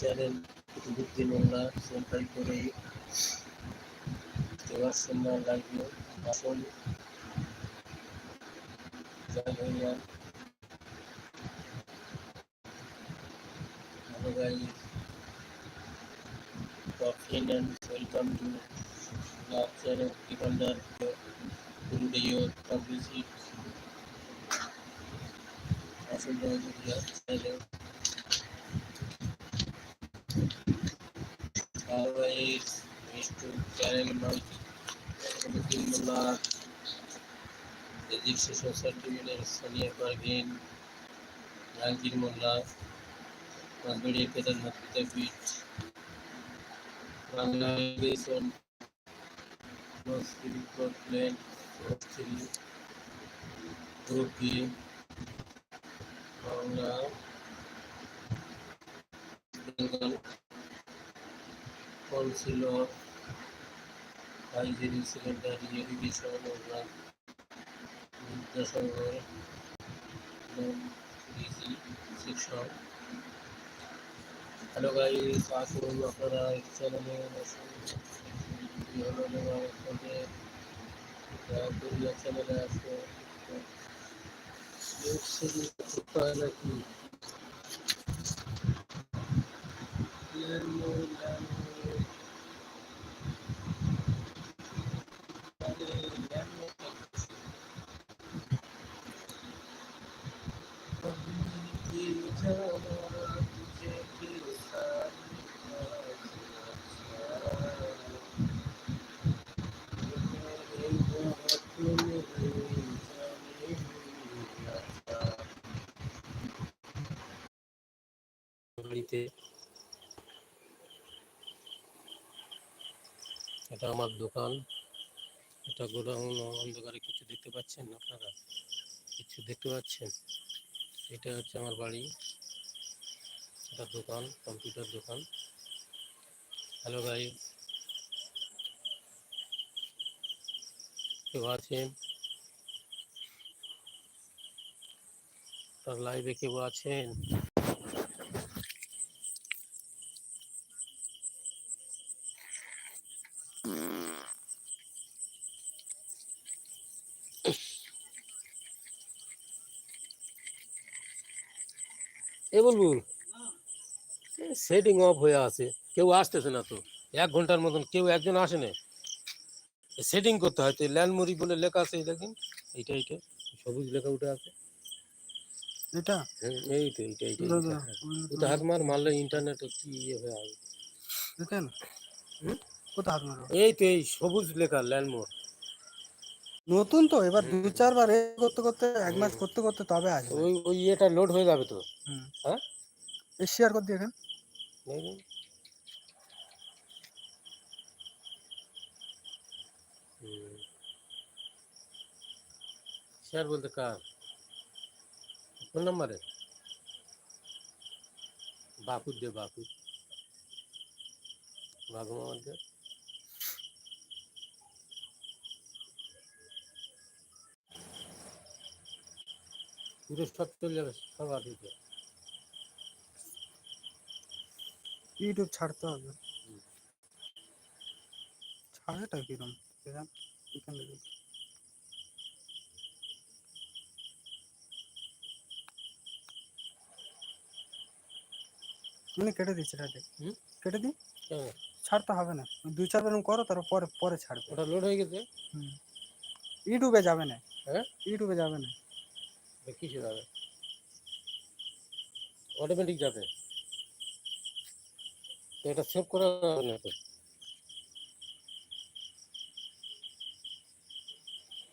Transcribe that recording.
Channel Qutubuddin মোল্লা central করে দেওয়ার সময় লাগল আসল জাল হইয়া ভালো guys attendants welcome to Lecture Optical Dark Video Publicity. Also, those of you outside. Always wish to the law. The Egyptian Society leader Sonia Parveen, Ranking Mullah, was very important with the. Certificate Sonia Parvin Jahangir Molla Rajbari Kedarnath Vidyapith Bangla education মসজিদ plane three group B Bangla Bengal council hello guys Vasu अपना channel में ये लोग ने मुझे पूरी अच्छा लगा इसको योग से भी पहले की यार मोला Yeah. বাড়িতে। এটা আমার দোকান। এটা গোডাউন অন্ধকারে কিছু দেখতে পাচ্ছেন আপনারা? কিছু দেখতে পাচ্ছেন? এটা হচ্ছে আমার বাড়ি। এটা দোকান, কম্পিউটার দোকান। হ্যালো ভাই। কেউ আছেন? তার লাইভে কেউ আছেন? এ বুলবুল সেটিং অফ হয়ে আছে। কেউ আসতেছে না তো। এক ঘণ্টার মতন কেউ একজন আসে না সেটিং করতে হয়। তো ল্যান্ডমরি বলে লেখা আছে দেখেন। এইটা এইটা সবুজ লেখা উঠে আছে। এটা? এই তো এইটা এইটা ওটা হাত মার মারলে ইন্টারনেটে কি ইয়ে হয়ে আসবে? দেখেন? কোথায় হাত মারো? এই তো এই সবুজ লেখা ল্যান্ডমোর। নতুন তো এবার দু চারবার এ করতে করতে এক মাস করতে করতে তবে আসবে। ওই ওই ইয়েটা লোড হয়ে যাবে তো? হ্যাঁ? শেয়ার করে দিয়ে এখানে শেয়ার বলতে কার? ফোন নাম্বারে? বাপুর দে বাপুর। বাবু মামার দে। পুরো চলে যাবে সবার ইউটিউব ছাড়তে হবে। হুম। কিরম? দেখেন এখানে মানে কেটে দিচ্ছি হুম? কেটে দিই? ছাড়তে হবে না। দুই চারবার এরকম করো তারপর পরে পরে ছাড়বে। ওটা লোড হয়ে গেছে? ইউটিউবে যাবে না। হ্যাঁ? ইউটিউবে যাবে না। কিসে যাবে। অটোমেটিক যাবে। এটা সেভ করা যাবে